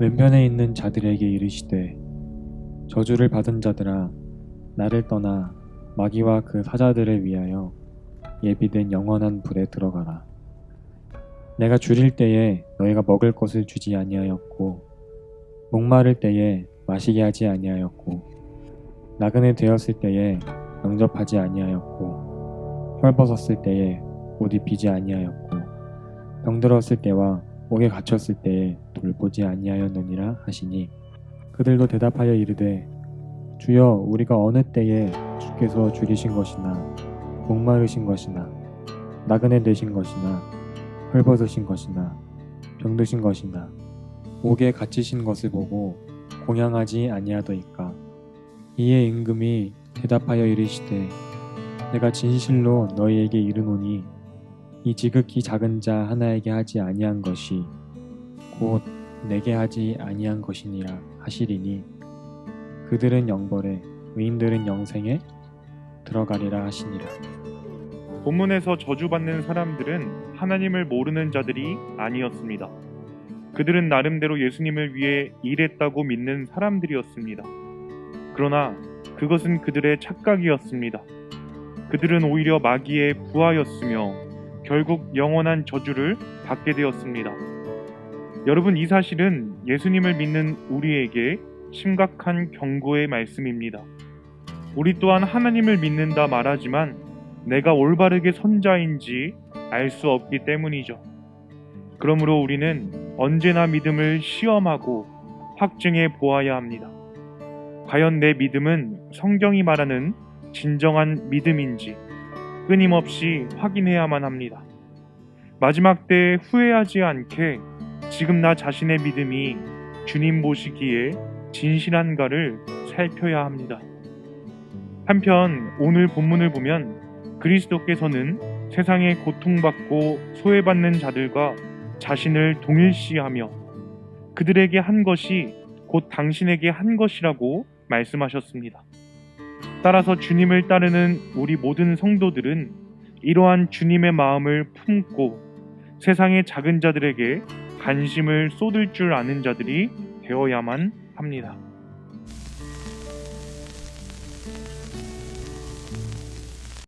왼편에 있는 자들에게 이르시되 저주를 받은 자들아 나를 떠나 마귀와 그 사자들을 위하여 예비된 영원한 불에 들어가라. 내가 줄일 때에 너희가 먹을 것을 주지 아니하였고 목마를 때에 마시게 하지 아니하였고 나그네 되었을 때에 영접하지 아니하였고 헐벗었을 때에 옷 입히지 아니하였고 병들었을 때와 옥에 갇혔을 때에 돌보지 아니하였느니라 하시니 그들도 대답하여 이르되 주여 우리가 어느 때에 주께서 줄이신 것이나 목마르신 것이나 나그네 되신 것이나 헐벗으신 것이나 병드신 것이나 옥에 갇히신 것을 보고 공양하지 아니하더이까? 이에 임금이 대답하여 이르시되 내가 진실로 너희에게 이르노니 이 지극히 작은 자 하나에게 하지 아니한 것이 곧 내게 하지 아니한 것이니라 하시리니 그들은 영벌에 의인들은 영생에 들어가리라 하시니라 본문에서 저주받는 사람들은 하나님을 모르는 자들이 아니었습니다. 그들은 나름대로 예수님을 위해 일했다고 믿는 사람들이었습니다. 그러나 그것은 그들의 착각이었습니다. 그들은 오히려 마귀의 부하였으며 결국 영원한 저주를 받게 되었습니다. 여러분, 이 사실은 예수님을 믿는 우리에게 심각한 경고의 말씀입니다. 우리 또한 하나님을 믿는다 말하지만 내가 올바르게 선자인지 알 수 없기 때문이죠. 그러므로 우리는 언제나 믿음을 시험하고 확증해 보아야 합니다. 과연 내 믿음은 성경이 말하는 진정한 믿음인지 끊임없이 확인해야만 합니다. 마지막 때에 후회하지 않게 지금 나 자신의 믿음이 주님 보시기에 진실한가를 살펴야 합니다. 한편 오늘 본문을 보면 그리스도께서는 세상에 고통받고 소외받는 자들과 자신을 동일시하며 그들에게 한 것이 곧 당신에게 한 것이라고 말씀하셨습니다. 따라서 주님을 따르는 우리 모든 성도들은 이러한 주님의 마음을 품고 세상의 작은 자들에게 관심을 쏟을 줄 아는 자들이 되어야만 합니다.